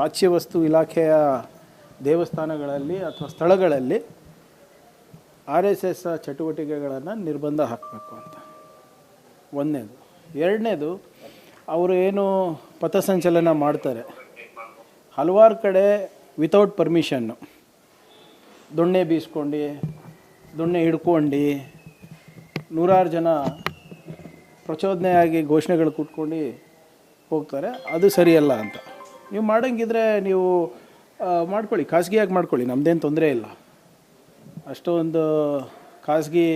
ಪ್ರಾಚ್ಯ ವಸ್ತು ಇಲಾಖೆಯ ದೇವಸ್ಥಾನಗಳಲ್ಲಿ ಅಥವಾ ಸ್ಥಳಗಳಲ್ಲಿ ಆರ್ ಎಸ್ ಎಸ್ ಚಟುವಟಿಕೆಗಳನ್ನು ನಿರ್ಬಂಧ ಹಾಕಬೇಕು ಅಂತ. ಒಂದನೇದು. ಎರಡನೇದು, ಅವರು ಏನು ಪಥಸಂಚಲನ ಮಾಡ್ತಾರೆ. ಹಲವಾರು ಕಡೆ ವಿತೌಟ್ ಪರ್ಮಿಷನ್ನು ದೊಣ್ಣೆ ಬೀಸ್ಕೊಂಡು, ದೊಣ್ಣೆ ಹಿಡ್ಕೊಂಡು, ನೂರಾರು ಜನ ಪ್ರಚೋದನೆಯಾಗಿ ಘೋಷಣೆಗಳು ಕುಟ್ಕೊಂಡು ಹೋಗ್ತಾರೆ. ಅದು ಸರಿಯಲ್ಲ ಅಂತ. ನೀವು ಮಾಡೋಂಗಿದ್ರೆ ನೀವು ಮಾಡ್ಕೊಳ್ಳಿ, ಖಾಸಗಿಯಾಗಿ ಮಾಡ್ಕೊಳ್ಳಿ ನಮ್ಮದೇನು ತೊಂದರೆ ಇಲ್ಲ. ಅಷ್ಟೊಂದು ಖಾಸಗಿ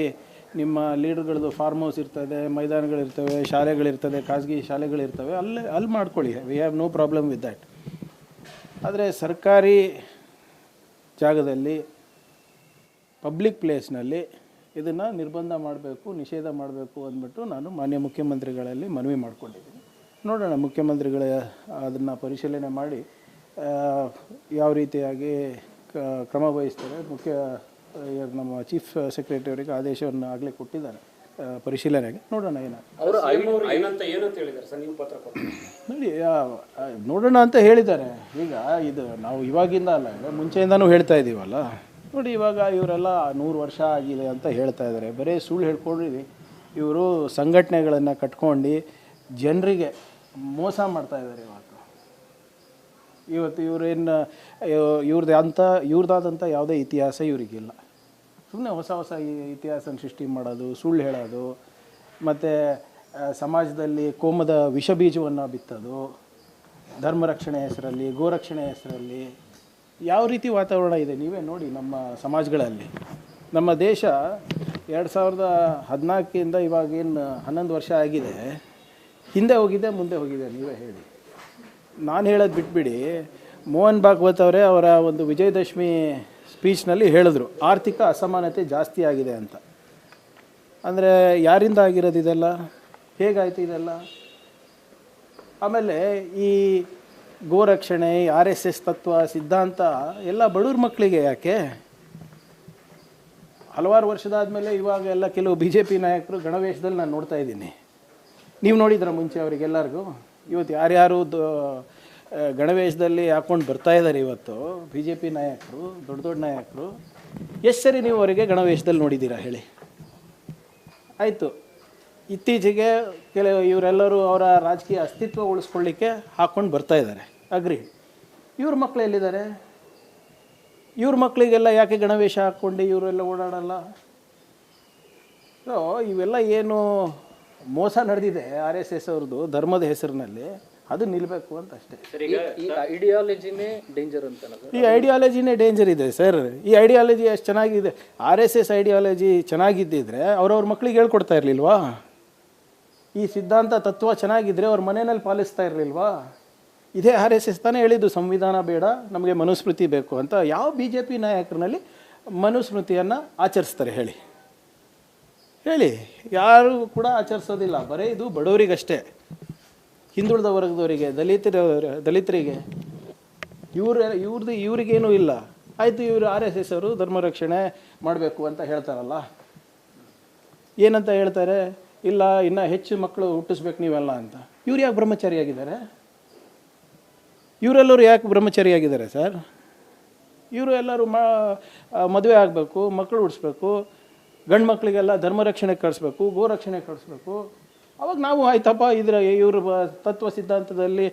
ನಿಮ್ಮ ಲೀಡರ್ಗಳದ್ದು ಫಾರ್ಮ್ ಹೌಸ್ ಇರ್ತದೆ, ಮೈದಾನಗಳಿರ್ತವೆ, ಶಾಲೆಗಳಿರ್ತದೆ, ಖಾಸಗಿ ಶಾಲೆಗಳಿರ್ತವೆ, ಅಲ್ಲೇ, ಅಲ್ಲಿ ಮಾಡ್ಕೊಳ್ಳಿ. We have no problem with that ಆದರೆ ಸರ್ಕಾರಿ ಜಾಗದಲ್ಲಿ ಪಬ್ಲಿಕ್ ಪ್ಲೇಸ್ನಲ್ಲಿ ಇದನ್ನು ನಿರ್ಬಂಧ ಮಾಡಬೇಕು, ನಿಷೇಧ ಮಾಡಬೇಕು ಅಂದ್ಬಿಟ್ಟು ನಾನು ಮಾನ್ಯ ಮುಖ್ಯಮಂತ್ರಿಗಳಲ್ಲಿ ಮನವಿ ಮಾಡ್ಕೊಂಡಿದ್ದೀನಿ. ನೋಡೋಣ ಮುಖ್ಯಮಂತ್ರಿಗಳ ಅದನ್ನು ಪರಿಶೀಲನೆ ಮಾಡಿ ಯಾವ ರೀತಿಯಾಗಿ ಕ- ಕ್ರಮ ವಹಿಸ್ತಾರೆ. ಮುಖ್ಯ ನಮ್ಮ ಚೀಫ್ ಸೆಕ್ರೆಟರಿ ಅವರಿಗೆ ಆದೇಶವನ್ನು ಆಗಲೇ ಕೊಟ್ಟಿದ್ದಾರೆ ಪರಿಶೀಲನೆಗೆ. ನೋಡೋಣ ನೋಡಿ ನೋಡೋಣ ಅಂತ ಹೇಳಿದ್ದಾರೆ. ಈಗ ಇದು ನಾವು ಇವಾಗಿಂದ ಅಲ್ಲ ಮುಂಚೆಯಿಂದನೂ ಹೇಳ್ತಾ ಇದ್ದೀವಲ್ಲ ನೋಡಿ ಇವಾಗ ಇವರೆಲ್ಲ ನೂರು ವರ್ಷ ಆಗಿದೆ ಅಂತ ಹೇಳ್ತಾ ಇದ್ದಾರೆ. ಬರೀ ಸುಳ್ಳು ಹೇಳ್ಕೊಂಡ್ರಿ. ಇವರು ಸಂಘಟನೆಗಳನ್ನು ಕಟ್ಕೊಂಡು ಜನರಿಗೆ ಮೋಸ ಮಾಡ್ತಾ ಇದ್ದಾರೆ ಇವತ್ತು. ಇವತ್ತು ಇವರೇನು ಇವ್ರದ್ದು ಅಂಥ ಇವ್ರದ್ದಾದಂಥ ಯಾವುದೇ ಇತಿಹಾಸ ಇವರಿಗಿಲ್ಲ. ಸುಮ್ಮನೆ ಹೊಸ ಹೊಸ ಇತಿಹಾಸನ ಸೃಷ್ಟಿ ಮಾಡೋದು, ಸುಳ್ಳು ಹೇಳೋದು, ಮತ್ತು ಸಮಾಜದಲ್ಲಿ ಕೋಮದ ವಿಷ ಬೀಜವನ್ನು ಬಿತ್ತೋದು, ಧರ್ಮ ರಕ್ಷಣೆ ಹೆಸರಲ್ಲಿ, ಗೋರಕ್ಷಣೆ ಹೆಸರಲ್ಲಿ, ಯಾವ ರೀತಿ ವಾತಾವರಣ ಇದೆ ನೀವೇ ನೋಡಿ ನಮ್ಮ ಸಮಾಜಗಳಲ್ಲಿ. ನಮ್ಮ ದೇಶ ಎರಡು ಸಾವಿರದ ಹದಿನಾಲ್ಕಿಂದ ಇವಾಗೇನು ಹನ್ನೊಂದು ವರ್ಷ ಆಗಿದೆ. ಹಿಂದೆ ಹೋಗಿದೆ, ಮುಂದೆ ಹೋಗಿದೆ, ನೀವೇ ಹೇಳಿ. ನಾನು ಹೇಳೋದು ಬಿಟ್ಬಿಡಿ, ಮೋಹನ್ ಭಾಗವತ್ ಅವರೇ ಅವರ ಒಂದು ವಿಜಯದಶಮಿ ಸ್ಪೀಚ್ನಲ್ಲಿ ಹೇಳಿದ್ರು, ಆರ್ಥಿಕ ಅಸಮಾನತೆ ಜಾಸ್ತಿ ಆಗಿದೆ ಅಂತ. ಅಂದರೆ ಯಾರಿಂದ ಆಗಿರೋದು ಇದೆಲ್ಲ? ಹೇಗಾಯಿತು ಇದೆಲ್ಲ? ಆಮೇಲೆ ಈ ಗೋರಕ್ಷಣೆ, ಆರ್ ಎಸ್ ಎಸ್ ತತ್ವ, ಸಿದ್ಧಾಂತ, ಎಲ್ಲ ಬಡವ್ರ ಮಕ್ಕಳಿಗೆ ಯಾಕೆ? ಹಲವಾರು ವರ್ಷದಾದಮೇಲೆ ಇವಾಗ ಎಲ್ಲ ಕೆಲವು ಬಿ ಜೆ ಪಿ ನಾಯಕರು ಗಣವೇಶದಲ್ಲಿ ನಾನು ನೋಡ್ತಾ ಇದ್ದೀನಿ. ನೀವು ನೋಡಿದ್ರ ಮುಂಚೆ ಅವರಿಗೆಲ್ಲರಿಗೂ? ಇವತ್ತು ಯಾರ್ಯಾರು ಗಣವೇಶದಲ್ಲಿ ಹಾಕ್ಕೊಂಡು ಬರ್ತಾ ಇದ್ದಾರೆ ಇವತ್ತು ಬಿ ಜೆ ಪಿ ನಾಯಕರು, ದೊಡ್ಡ ದೊಡ್ಡ ನಾಯಕರು, ಎಷ್ಟು ಸರಿ ನೀವು ಅವರಿಗೆ ಗಣವೇಶದಲ್ಲಿ ನೋಡಿದ್ದೀರಾ ಹೇಳಿ? ಆಯಿತು. ಇತ್ತೀಚೆಗೆ ಕೆಲವು ಇವರೆಲ್ಲರೂ ಅವರ ರಾಜಕೀಯ ಅಸ್ತಿತ್ವ ಉಳಿಸ್ಕೊಳ್ಳಿಕ್ಕೆ ಹಾಕ್ಕೊಂಡು ಬರ್ತಾ ಇದ್ದಾರೆ ಅಗ್ರಿ. ಇವ್ರ ಮಕ್ಕಳು ಎಲ್ಲಿದ್ದಾರೆ? ಇವ್ರ ಮಕ್ಕಳಿಗೆಲ್ಲ ಯಾಕೆ ಗಣವೇಶ ಹಾಕ್ಕೊಂಡು ಇವರೆಲ್ಲ ಓಡಾಡಲ್ಲ? ಸೊ ಇವೆಲ್ಲ ಏನು ಮೋಸ ನಡೆದಿದೆ ಆರ್ ಎಸ್ ಎಸ್ ಅವ್ರದ್ದು ಧರ್ಮದ ಹೆಸರಿನಲ್ಲಿ ಅದು ನಿಲ್ಲಬೇಕು ಅಂತ ಅಷ್ಟೇ. ಈ ಐಡಿಯಾಲಜಿನೇ ಡೇಂಜರ್ ಅಂತ ಈ ಐಡಿಯಾಲಜಿನೇ ಡೇಂಜರ್ ಇದೆ ಸರ್. ಈ ಐಡಿಯಾಲಜಿ ಅಷ್ಟು ಚೆನ್ನಾಗಿದೆ. ಆರ್ ಎಸ್ ಎಸ್ ಐಡಿಯಾಲಜಿ ಚೆನ್ನಾಗಿದ್ದಿದ್ರೆ ಅವ್ರವ್ರ ಮಕ್ಳಿಗೆ ಹೇಳ್ಕೊಡ್ತಾ ಇರಲಿಲ್ವಾ? ಈ ಸಿದ್ಧಾಂತ ತತ್ವ ಚೆನ್ನಾಗಿದ್ದರೆ ಅವ್ರ ಮನೆಯಲ್ಲಿ ಪಾಲಿಸ್ತಾ ಇರಲಿಲ್ವಾ? ಇದೇ ಆರ್ ಎಸ್ ಎಸ್ ತಾನೇ ಹೇಳಿದ್ದು ಸಂವಿಧಾನ ಬೇಡ ನಮಗೆ ಮನುಸ್ಮೃತಿ ಬೇಕು ಅಂತ. ಯಾವ ಬಿ ಜೆ ಪಿ ನಾಯಕರಲ್ಲಿ ಮನುಸ್ಮೃತಿಯನ್ನು ಆಚರಿಸ್ತಾರೆ ಹೇಳಿ. ಹೇಳಿ ಯಾರು ಕೂಡ ಆಚರಿಸೋದಿಲ್ಲ. ಬರೀ ಇದು ಬಡವರಿಗಷ್ಟೇ. ಹಿಂದುಳಿದ ವರ್ಗದವರಿಗೆ, ದಲಿತರ, ದಲಿತರಿಗೆ. ಇವ್ರ ಇವ್ರದ್ದು ಇವರಿಗೇನೂ ಇಲ್ಲ. ಆಯಿತು, ಇವರು ಆರ್ ಎಸ್ ಎಸ್ ಅವರು ಧರ್ಮ ರಕ್ಷಣೆ ಮಾಡಬೇಕು ಅಂತ ಹೇಳ್ತಾರಲ್ಲ. ಏನಂತ ಹೇಳ್ತಾರೆ? ಇಲ್ಲ, ಇನ್ನು ಹೆಚ್ಚು ಮಕ್ಕಳು ಹುಟ್ಟಿಸ್ಬೇಕು ನೀವೆಲ್ಲ ಅಂತ. ಇವ್ರು ಯಾಕೆ ಬ್ರಹ್ಮಚಾರಿಯಾಗಿದ್ದಾರೆ ಇವರೆಲ್ಲರೂ ಯಾಕೆ ಬ್ರಹ್ಮಚಾರಿಯಾಗಿದ್ದಾರೆ ಸರ್? ಇವರು ಎಲ್ಲರೂ ಮದುವೆ ಆಗಬೇಕು, ಮಕ್ಕಳು ಹುಟ್ಟಿಸ್ಬೇಕು ಗಂಡು ಮಕ್ಕಳಿಗೆಲ್ಲ ಧರ್ಮ ರಕ್ಷಣೆ ಕಳಿಸ್ಬೇಕು ಗೋರಕ್ಷಣೆ ಕಳಿಸ್ಬೇಕು. ಅವಾಗ ನಾವು, ಆಯ್ತಪ್ಪ, ಇದ್ರ ಇವರು ತತ್ವ ಸಿದ್ಧಾಂತದಲ್ಲಿ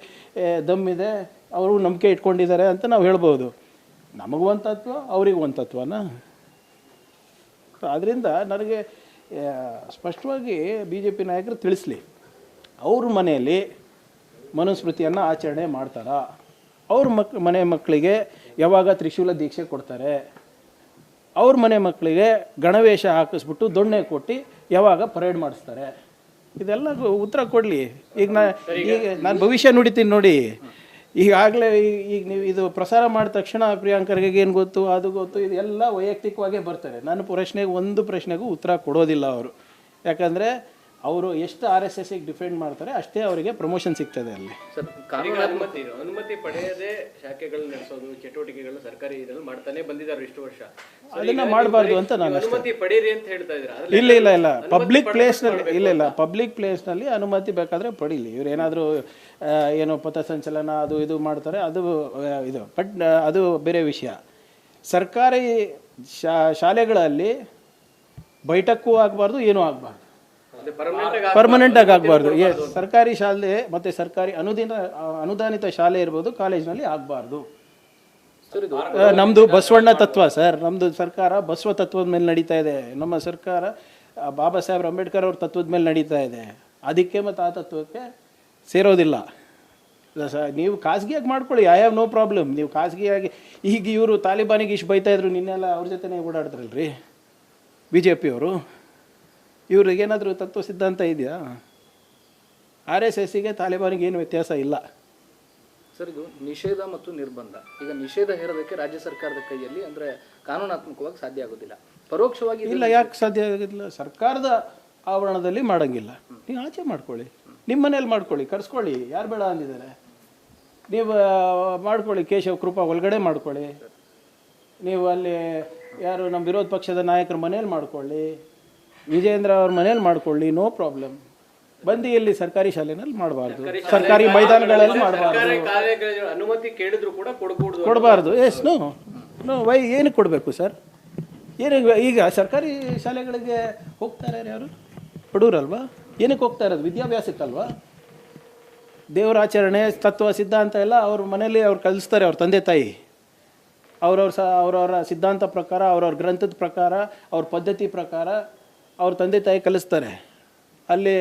ದಮ್ಮಿದೆ ಅವರು ನಂಬಿಕೆ ಇಟ್ಕೊಂಡಿದ್ದಾರೆ ಅಂತ ನಾವು ಹೇಳ್ಬೋದು. ನಮಗೂ ಒಂದು ತತ್ವ, ಅವ್ರಿಗೆ ಒಂದು ತತ್ವನ? ಆದ್ದರಿಂದ ನನಗೆ ಸ್ಪಷ್ಟವಾಗಿ ಬಿ ಜೆ ಪಿ ನಾಯಕರು ತಿಳಿಸ್ಲಿ. ಅವ್ರ ಮನೆಯಲ್ಲಿ ಮನುಸ್ಮೃತಿಯನ್ನು ಆಚರಣೆ ಮಾಡ್ತಾರಾ? ಅವ್ರ ಮಕ್, ಮನೆ ಮಕ್ಕಳಿಗೆ ಯಾವಾಗ ತ್ರಿಶೂಲ ದೀಕ್ಷೆ ಕೊಡ್ತಾರೆ? ಅವ್ರ ಮನೆ ಮಕ್ಕಳಿಗೆ ಗಣವೇಶ ಹಾಕಿಸ್ಬಿಟ್ಟು ದೊಣ್ಣೆ ಕೊಟ್ಟು ಯಾವಾಗ ಪರೇಡ್ ಮಾಡಿಸ್ತಾರೆ. ಇದೆಲ್ಲ ಉತ್ತರ ಕೊಡಲಿ. ಈಗ ನಾ ಈಗ ನಾನು ಭವಿಷ್ಯ ನುಡಿತೀನಿ ನೋಡಿ. ಈಗಾಗಲೇ ಈಗ ನೀವು ಇದು ಪ್ರಸಾರ ಮಾಡಿದ ತಕ್ಷಣ ಪ್ರಿಯಾಂಕರ್ಗೆ ಏನು ಗೊತ್ತು ಅದು ಗೊತ್ತು ಇದೆಲ್ಲ ವೈಯಕ್ತಿಕವಾಗೇ ಬರ್ತಾರೆ ನನ್ನ ಪ್ರಶ್ನೆಗೆ ಒಂದು ಪ್ರಶ್ನೆಗೂ ಉತ್ತರ ಕೊಡೋದಿಲ್ಲ ಅವರು. ಯಾಕಂದರೆ ಅವರು ಎಷ್ಟು ಆರ್ ಎಸ್ ಎಸ್ಗೆ ಡಿಫೆಂಡ್ ಮಾಡ್ತಾರೆ ಅಷ್ಟೇ ಅವರಿಗೆ ಪ್ರಮೋಷನ್ ಸಿಗ್ತದೆ ಅಲ್ಲಿ. ಸರ್ ಈಗ ಕಾನೂನು ಅನುಮತಿ ಅನುಮತಿ ಪಡೆಯದೆ ಶಾಖೆಗಳು ನಡೆಸೋದು ಚಟುವಟಿಕೆಗಳು ಸರ್ಕಾರಿ ಇದರಲ್ಲಿ ಮಾಡ್ತಾನೆ ಬಂದಿದ್ದಾರೆ ಇಷ್ಟು ವರ್ಷ. ಅದನ್ನ ಮಾಡಬಾರ್ದು ಅಂತ ನಾನು ಅಷ್ಟೇ. ಅನುಮತಿ ಪಡೀರಿ ಅಂತ ಹೇಳ್ತಾ ಇದ್ದಾರೆ? ಇಲ್ಲ ಇಲ್ಲ ಇಲ್ಲ. ಪಬ್ಲಿಕ್ ಪ್ಲೇಸ್ ಪ್ಲೇಸ್ನಲ್ಲಿ ಇಲ್ಲ ಇಲ್ಲ. ಪಬ್ಲಿಕ್ ಪ್ಲೇಸ್ನಲ್ಲಿ ಅನುಮತಿ ಬೇಕಾದ್ರೆ ಪಡೀಲಿ. ಇವ್ರು ಏನಾದರೂ ಏನೋ ಪಥಸಂಚಲನ ಅದು ಇದು ಮಾಡ್ತಾರೆ ಅದು ಇದು. ಬಟ್ ಅದು ಬೇರೆ ವಿಷಯ. ಸರ್ಕಾರಿ ಶಾ ಶಾಲೆಗಳಲ್ಲಿ ಬೈಠಕ್ಕೂ ಆಗಬಾರ್ದು ಏನೂ ಆಗಬಾರ್ದು. ಪರ್ಮನೆಂಟ್ ಆಗಿ ಆಗಬಾರ್ದು. ಎಸ್ ಸರ್ಕಾರಿ ಶಾಲೆ ಮತ್ತು ಸರ್ಕಾರಿ ಅನುದಿನ ಅನುದಾನಿತ ಶಾಲೆ ಇರ್ಬೋದು ಕಾಲೇಜ್ನಲ್ಲಿ ಆಗಬಾರ್ದು. ನಮ್ಮದು ಬಸವಣ್ಣ ತತ್ವ ಸರ್. ನಮ್ಮದು ಸರ್ಕಾರ ಬಸವ ತತ್ವದ ಮೇಲೆ ನಡೀತಾ ಇದೆ. ನಮ್ಮ ಸರ್ಕಾರ ಬಾಬಾ ಸಾಹೇಬ್ ಅಂಬೇಡ್ಕರ್ ಅವ್ರ ತತ್ವದ ಮೇಲೆ ನಡೀತಾ ಇದೆ. ಅದಕ್ಕೆ ಮತ್ತು ಆ ತತ್ವಕ್ಕೆ ಸೇರೋದಿಲ್ಲ. ನೀವು ಖಾಸಗಿಯಾಗಿ ಮಾಡ್ಕೊಳ್ಳಿ. ಐ ಹ್ಯಾವ್ ನೋ ಪ್ರಾಬ್ಲಮ್ ನೀವು ಖಾಸಗಿಯಾಗಿ ಈಗ ಇವರು ತಾಲಿಬಾನಿಗೆ ಇಷ್ಟು ಬೈತಾ ಇದ್ರು ನಿನ್ನೆಲ್ಲ ಅವ್ರ ಜೊತೆನೇ ಓಡಾಡ್ತಾರಲ್ರಿ ಬಿ ಜೆ ಪಿಯವರು ಇವ್ರಿಗೇನಾದರೂ ತತ್ವ ಸಿದ್ಧಾಂತ ಇದೆಯಾ? ಆರ್ ಎಸ್ ಎಸ್ಸಿಗೆ ತಾಲಿಬಾನಿಗೆ ಏನು ವ್ಯತ್ಯಾಸ ಇಲ್ಲ. ಸರ್ ಇದು ನಿಷೇಧ ಮತ್ತು ನಿರ್ಬಂಧ. ಈಗ ನಿಷೇಧ ಹೇರೋದಕ್ಕೆ ರಾಜ್ಯ ಸರ್ಕಾರದ ಕೈಯಲ್ಲಿ ಅಂದರೆ ಕಾನೂನಾತ್ಮಕವಾಗಿ ಸಾಧ್ಯ ಆಗೋದಿಲ್ಲ. ಪರೋಕ್ಷವಾಗಿ ಇಲ್ಲ ಯಾಕೆ ಸಾಧ್ಯ ಆಗೋದಿಲ್ಲ? ಸರ್ಕಾರದ ಆವರಣದಲ್ಲಿ ಮಾಡೋಂಗಿಲ್ಲ. ನೀವು ಆಚೆ ಮಾಡ್ಕೊಳ್ಳಿ. ನಿಮ್ಮ ಮನೇಲಿ ಮಾಡ್ಕೊಳ್ಳಿ ಕರ್ಸ್ಕೊಳ್ಳಿ. ಯಾರು ಬೇಡ ಅಂದಿದ್ದಾರೆ? ನೀವು ಮಾಡ್ಕೊಳ್ಳಿ ಕೇಶವ ಕೃಪಾ ಒಳಗಡೆ ಮಾಡ್ಕೊಳ್ಳಿ. ನೀವು ಅಲ್ಲಿ ಯಾರು ನಮ್ಮ ವಿರೋಧ ಪಕ್ಷದ ನಾಯಕರ ಮನೇಲಿ ಮಾಡ್ಕೊಳ್ಳಿ. ವಿಜೇಂದ್ರ ಅವ್ರ ಮನೇಲಿ ಮಾಡ್ಕೊಳ್ಳಿ ನೋ ಪ್ರಾಬ್ಲಮ್ ಬಂದು ಇಲ್ಲಿ ಸರ್ಕಾರಿ ಶಾಲೆನಲ್ಲಿ ಮಾಡಬಾರ್ದು. ಸರ್ಕಾರಿ ಮೈದಾನಗಳಲ್ಲಿ ಮಾಡಬಾರ್ದು. ಅನುಮತಿ ಕೇಳಿದ್ರು ಕೂಡ ಕೊಡಕೂಡದು ಕೊಡಬಾರ್ದು. ಎಸ್ ನೋ ನೋ ವೈ ಏನಕ್ಕೆ ಕೊಡಬೇಕು ಸರ್ ಏನು ಈಗ ಸರ್ಕಾರಿ ಶಾಲೆಗಳಿಗೆ ಹೋಗ್ತಾರೆ ಯಾರು? ಹುಡುಗರಲ್ವಾ ಏನಕ್ಕೆ ಹೋಗ್ತಾ ಇರೋದು? ವಿದ್ಯಾಭ್ಯಾಸಕ್ಕಲ್ವಾ? ದೇವರ ಆಚರಣೆ ತತ್ವ ಸಿದ್ಧಾಂತ ಎಲ್ಲ ಅವ್ರ ಮನೇಲಿ ಅವ್ರು ಕಲಿಸ್ತಾರೆ ಅವ್ರ ತಂದೆ ತಾಯಿ. ಅವ್ರವ್ರ ಸ ಅವ್ರವ್ರ ಸಿದ್ಧಾಂತ ಪ್ರಕಾರ ಅವ್ರವ್ರ ಗ್ರಂಥದ ಪ್ರಕಾರ ಅವ್ರ ಪದ್ಧತಿ ಪ್ರಕಾರ ಅವ್ರ ತಂದೆ ತಾಯಿ ಕಲಿಸ್ತಾರೆ. ಅಲ್ಲಿ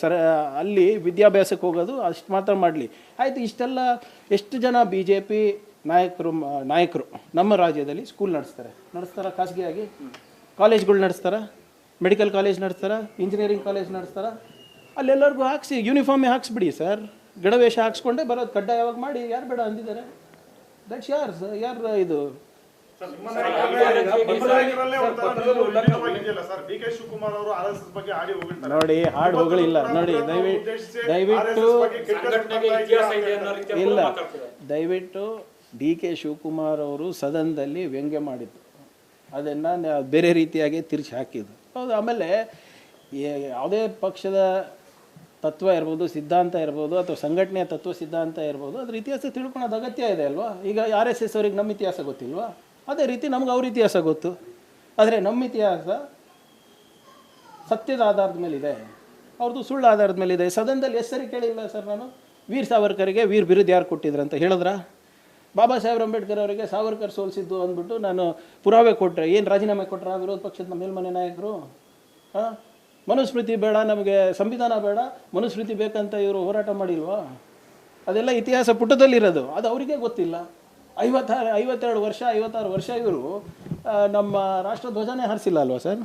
ಸರ ಅಲ್ಲಿ ವಿದ್ಯಾಭ್ಯಾಸಕ್ಕೆ ಹೋಗೋದು ಅಷ್ಟು ಮಾತ್ರ ಮಾಡಲಿ. ಆಯಿತು, ಇಷ್ಟೆಲ್ಲ, ಎಷ್ಟು ಜನ ಬಿ ಜೆ ಪಿ ನಾಯಕರು ನಾಯಕರು ನಮ್ಮ ರಾಜ್ಯದಲ್ಲಿ ಸ್ಕೂಲ್ ನಡೆಸ್ತಾರೆ? ನಡೆಸ್ತಾರ ಖಾಸಗಿಯಾಗಿ? ಕಾಲೇಜ್ಗಳು ನಡೆಸ್ತಾರ? ಮೆಡಿಕಲ್ ಕಾಲೇಜ್ ನಡೆಸ್ತಾರ? ಇಂಜಿನಿಯರಿಂಗ್ ಕಾಲೇಜ್ ನಡೆಸ್ತಾರ? ಅಲ್ಲೆಲ್ಲರಿಗೂ ಹಾಕ್ಸಿ ಯೂನಿಫಾರ್ಮೇ ಹಾಕ್ಸ್ಬಿಡಿ ಸರ್. ಗಡವೇಷ ಹಾಕ್ಸ್ಕೊಂಡೆ ಬರೋದು ಕಡ್ಡಾಯವಾಗಿ ಮಾಡಿ. ಯಾರು ಬೇಡ ಅಂದಿದ್ದಾರೆ? ದಟ್ಸ್ ಯಾರ್ ಯಾರು ಇದು? ನೋಡಿ, ಹಾಡು ಹೊಗಳಿಲ್ಲ ನೋಡಿ ದಯವಿಟ್ಟು ದಯವಿಟ್ಟು ಇಲ್ಲ. ದಯವಿಟ್ಟು ಡಿ ಕೆ ಶಿವಕುಮಾರ್ ಅವರು ಸದನದಲ್ಲಿ ವ್ಯಂಗ್ಯ ಮಾಡಿದ್ರು ಅದನ್ನು ಬೇರೆ ರೀತಿಯಾಗಿ ತಿರ್ಚಿ ಹಾಕಿದ್ರು ಹೌದು, ಆಮೇಲೆ ಯಾವುದೇ ಪಕ್ಷದ ತತ್ವ ಇರ್ಬೋದು, ಸಿದ್ಧಾಂತ ಇರ್ಬೋದು, ಅಥವಾ ಸಂಘಟನೆಯ ತತ್ವ, ಸಿದ್ಧಾಂತ ಇರ್ಬೋದು, ಅದ್ರ ಇತಿಹಾಸ ತಿಳ್ಕೊಳೋದು ಅಗತ್ಯ ಇದೆ ಅಲ್ವಾ? ಈಗ ಆರ್ ಎಸ್ ಎಸ್ ಅವ್ರಿಗೆ ನಮ್ಮ ಇತಿಹಾಸ ಗೊತ್ತಿಲ್ವಾ? ಅದೇ ರೀತಿ ನಮ್ಗೆ ಅವ್ರ ಇತಿಹಾಸ ಗೊತ್ತು. ಆದರೆ ನಮ್ಮ ಇತಿಹಾಸ ಸತ್ಯದ ಆಧಾರದ ಮೇಲಿದೆ. ಅವ್ರದ್ದು ಸುಳ್ಳು ಆಧಾರದ ಮೇಲಿದೆ. ಸದನದಲ್ಲಿ ಹೆಸರು ಸರಿ ಕೇಳಿಲ್ಲ ಸರ್ ನಾನು. ವೀರ್ ಸಾವರ್ಕರ್ಗೆ ವೀರ್ ಬಿರುದು ಯಾರು ಕೊಟ್ಟಿದ್ರು ಅಂತ ಹೇಳಿದ್ರಾ? ಬಾಬಾ ಸಾಹೇಬ್ ಅಂಬೇಡ್ಕರ್ ಅವರಿಗೆ ಸಾವರ್ಕರ್ ಸೋಲಿಸಿದ್ದು ಅಂದ್ಬಿಟ್ಟು ನಾನು ಪುರಾವೆ ಕೊಟ್ಟರೆ ಏನು ರಾಜೀನಾಮೆ ಕೊಟ್ಟರೆ ವಿರೋಧ ಪಕ್ಷದ ಮೇಲ್ಮನೆ ನಾಯಕರು? ಹಾಂ? ಮನುಸ್ಮೃತಿ ಬೇಡ, ನಮಗೆ ಸಂವಿಧಾನ ಬೇಡ. ಮನುಸ್ಮೃತಿ ಬೇಕಂತ ಇವರು ಹೋರಾಟ ಮಾಡಿಲ್ವಾ? ಅದೆಲ್ಲ ಇತಿಹಾಸ ಪುಟದಲ್ಲಿರೋದು. ಅದು ಅವರಿಗೆ ಗೊತ್ತಿಲ್ಲ. ಐವತ್ತಾರು ಐವತ್ತೆರಡು ವರ್ಷ ಐವತ್ತಾರು ವರ್ಷ ಇವರು ನಮ್ಮ ರಾಷ್ಟ್ರಧ್ವಜನೇ ಹಾರಿಸಿಲ್ಲ ಅಲ್ವಾ ಸರ್?